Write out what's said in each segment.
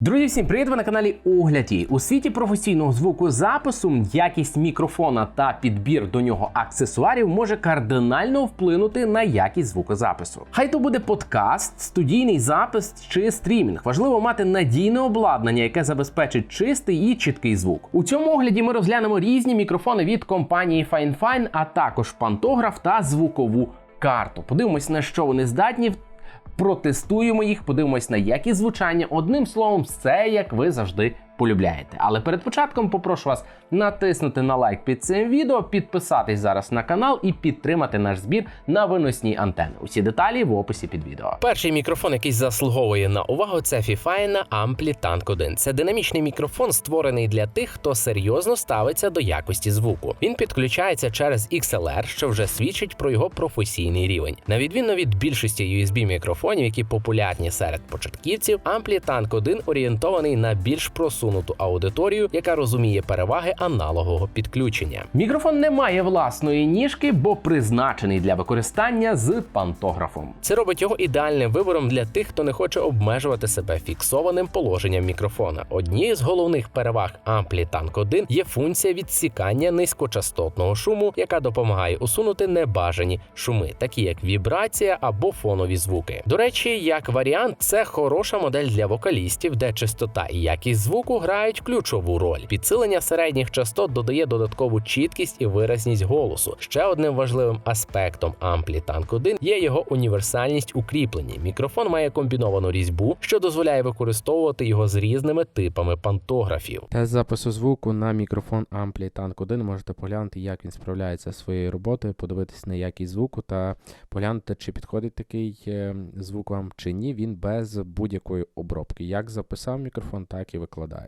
Друзі, всім привіт! Ви на каналі Огляді. У світі професійного звукозапису якість мікрофона та підбір до нього аксесуарів може кардинально вплинути на якість звукозапису. Хай то буде подкаст, студійний запис чи стрімінг. Важливо мати надійне обладнання, яке забезпечить чистий і чіткий звук. У цьому огляді ми розглянемо різні мікрофони від компанії FineFine, а також пантограф та звукову карту. Подивимось на що вони здатні протестуємо їх, подивимось на якість звучання. Одним словом, все як ви завжди полюбляєте. Але перед початком попрошу вас натиснути на лайк під цим відео, підписатись зараз на канал і підтримати наш збір на виносні антени. Усі деталі в описі під відео. Перший мікрофон, який заслуговує на увагу, це Fifine Ampli Tank 1. Це динамічний мікрофон, створений для тих, хто серйозно ставиться до якості звуку. Він підключається через XLR, що вже свідчить про його професійний рівень. На відміну від більшості USB мікрофонів, які популярні серед початківців, Ampli Tank 1 орієнтований на більш просунуту аудиторію, яка розуміє переваги аналогового підключення. Мікрофон не має власної ніжки, бо призначений для використання з пантографом. Це робить його ідеальним вибором для тих, хто не хоче обмежувати себе фіксованим положенням мікрофона. Однією з головних переваг Ampli Tank 1 є функція відсікання низькочастотного шуму, яка допомагає усунути небажані шуми, такі як вібрація або фонові звуки. До речі, як варіант, це хороша модель для вокалістів, де частота і якість звуку грають ключову роль. Підсилення середніх частот додає додаткову чіткість і виразність голосу. Ще одним важливим аспектом Ampli Tank 1 є його універсальність у кріпленні. Мікрофон має комбіновану різьбу, що дозволяє використовувати його з різними типами пантографів. Тест запису звуку на мікрофон Ampli Tank 1 можете поглянути, як він справляється зі своєю роботою, подивитись на якість звуку та поглянути, чи підходить такий е, звук вам чи ні. Він без будь-якої обробки. Як записав мікрофон, так і викладає.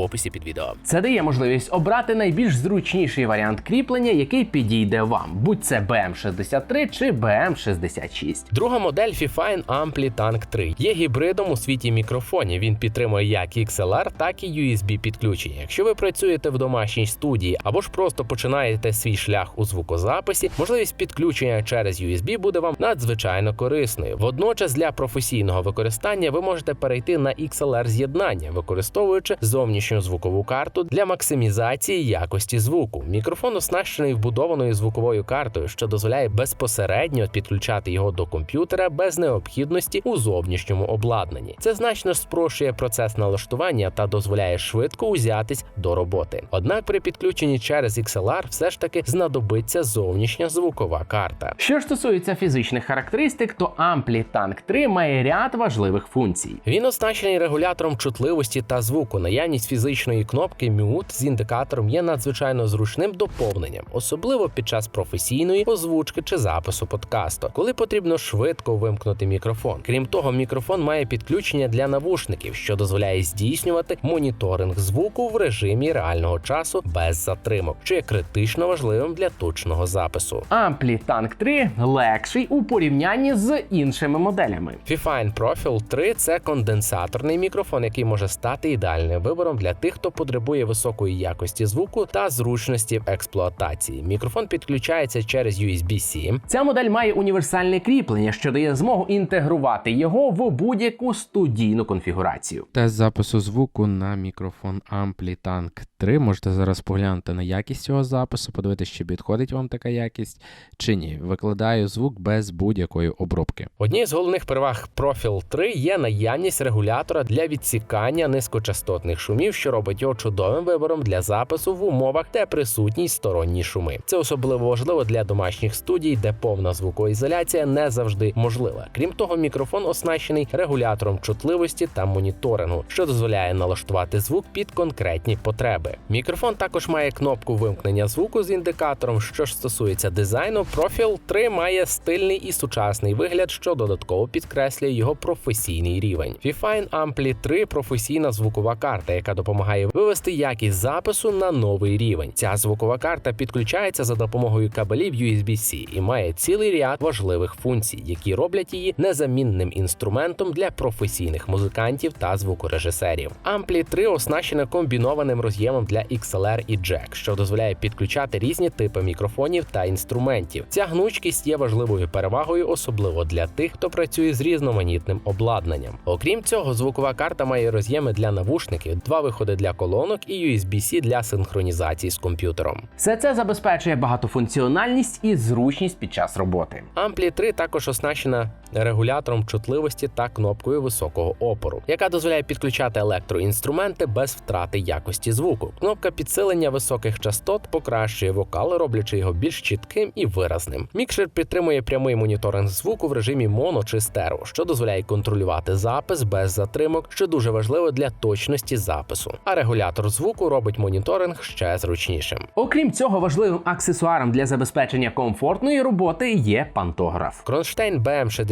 описі під відео. Це дає можливість обрати найбільш зручніший варіант кріплення, який підійде вам, будь це BM63 чи BM66. Друга модель Fifine Ampli Tank 3 є гібридом у світі мікрофонів. Він підтримує як XLR, так і USB підключення. Якщо ви працюєте в домашній студії або ж просто починаєте свій шлях у звукозаписі, можливість підключення через USB буде вам надзвичайно корисною. Водночас для професійного використання ви можете перейти на XLR з'єднання, використовуючи зовнішню звукову карту для максимізації якості звуку. Мікрофон оснащений вбудованою звуковою картою, що дозволяє безпосередньо підключати його до комп'ютера без необхідності у зовнішньому обладнанні. Це значно спрощує процес налаштування та дозволяє швидко узятись до роботи. Однак при підключенні через XLR все ж таки знадобиться зовнішня звукова карта. Що ж стосується фізичних характеристик, то Ampli Tank 3 має ряд важливих функцій. Він оснащений регулятором чутливості та звуку. Наявність фізичної кнопки Mute з індикатором є надзвичайно зручним доповненням, особливо під час професійної озвучки чи запису подкасту, коли потрібно швидко вимкнути мікрофон. Крім того, мікрофон має підключення для навушників, що дозволяє здійснювати моніторинг звуку в режимі реального часу без затримок, що є критично важливим для точного запису. Ampli Tank 3 легший у порівнянні з іншими моделями. Fifine Profile 3 це конденсаторний мікрофон, який може стати ідеальним вибором для тих, хто потребує високої якості звуку та зручності в експлуатації. Мікрофон підключається через USB-C. Ця модель має універсальне кріплення, що дає змогу інтегрувати його в будь-яку студійну конфігурацію. Тест запису звуку на мікрофон Ampli Tank 3. Можете зараз поглянути на якість цього запису, подивитися, чи підходить вам така якість чи ні. Викладаю звук без будь-якої обробки. Однією з головних переваг Profil 3 є наявність регулятора для відсікання низькочастотних шумів мікрофонів, що робить його чудовим вибором для запису в умовах, де присутні сторонні шуми. Це особливо важливо для домашніх студій, де повна звукоізоляція не завжди можлива. Крім того, мікрофон оснащений регулятором чутливості та моніторингу, що дозволяє налаштувати звук під конкретні потреби. Мікрофон також має кнопку вимкнення звуку з індикатором. Що ж стосується дизайну, профіл 3 має стильний і сучасний вигляд, що додатково підкреслює його професійний рівень. Fifine Ampli 3 професійна звукова карта, яка допомагає вивести якість запису на новий рівень. Ця звукова карта підключається за допомогою кабелів USB-C і має цілий ряд важливих функцій, які роблять її незамінним інструментом для професійних музикантів та звукорежисерів. Ampli 3 оснащена комбінованим роз'ємом для XLR і Jack, що дозволяє підключати різні типи мікрофонів та інструментів. Ця гнучкість є важливою перевагою, особливо для тих, хто працює з різноманітним обладнанням. Окрім цього, звукова карта має роз'єми для навушників, два виходи для колонок і USB-C для синхронізації з комп'ютером. Все це забезпечує багатофункціональність і зручність під час роботи. Амплі 3 також оснащена регулятором чутливості та кнопкою високого опору, яка дозволяє підключати електроінструменти без втрати якості звуку. Кнопка підсилення високих частот покращує вокал, роблячи його більш чітким і виразним. Мікшер підтримує прямий моніторинг звуку в режимі моно чи стерео, що дозволяє контролювати запис без затримок, що дуже важливо для точності запису. А регулятор звуку робить моніторинг ще зручнішим. Окрім цього, важливим аксесуаром для забезпечення комфортної роботи є пантограф. Кронштейн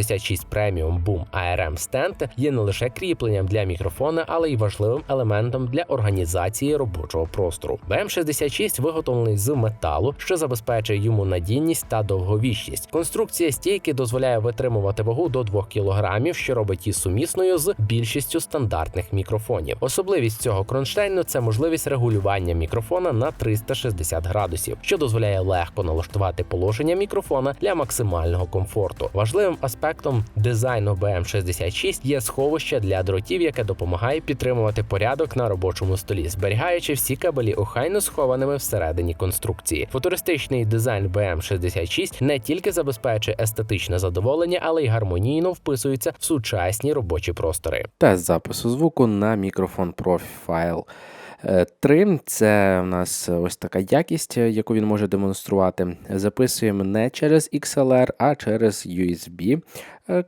BM66 Premium Boom ARM Stand є не лише кріпленням для мікрофона, але й важливим елементом для організації робочого простору. BM66 виготовлений з металу, що забезпечує йому надійність та довговічність. Конструкція стійки дозволяє витримувати вагу до 2 кг, що робить її сумісною з більшістю стандартних мікрофонів. Особливість цього кронштейну це можливість регулювання мікрофона на 360 градусів, що дозволяє легко налаштувати положення мікрофона для максимального комфорту. Важливим аспектом дизайну BM66 є сховище для дротів, яке допомагає підтримувати порядок на робочому столі, зберігаючи всі кабелі охайно схованими всередині конструкції. Футуристичний дизайн BM66 не тільки забезпечує естетичне задоволення, але й гармонійно вписується в сучасні робочі простори. Тест запису звуку на мікрофон Profile 3. Це в нас ось така якість, е, яку він може демонструвати. Записуємо не через XLR, а через USB е,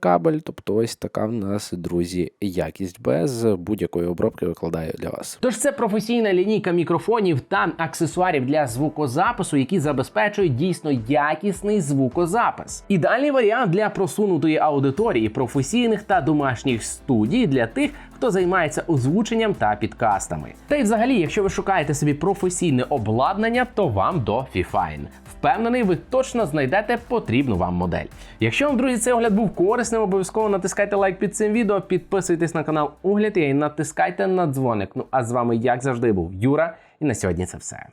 кабель. Тобто ось така в нас, друзі, якість без будь-якої обробки викладаю для вас. Тож це професійна лінійка мікрофонів та аксесуарів для звукозапису, які забезпечують дійсно якісний звукозапис. Ідеальний варіант для просунутої аудиторії, професійних та домашніх студій для тих, хто займається озвученням та підкастами. Та й взагалі, якщо ви шукаєте собі професійне обладнання, то вам до Fifine. Впевнений, ви точно знайдете потрібну вам модель. Якщо вам, друзі, цей огляд був корисним, обов'язково натискайте лайк під цим відео, підписуйтесь на канал Угляд і натискайте на дзвоник. Ну а з вами, як завжди, був Юра, і на сьогодні це все.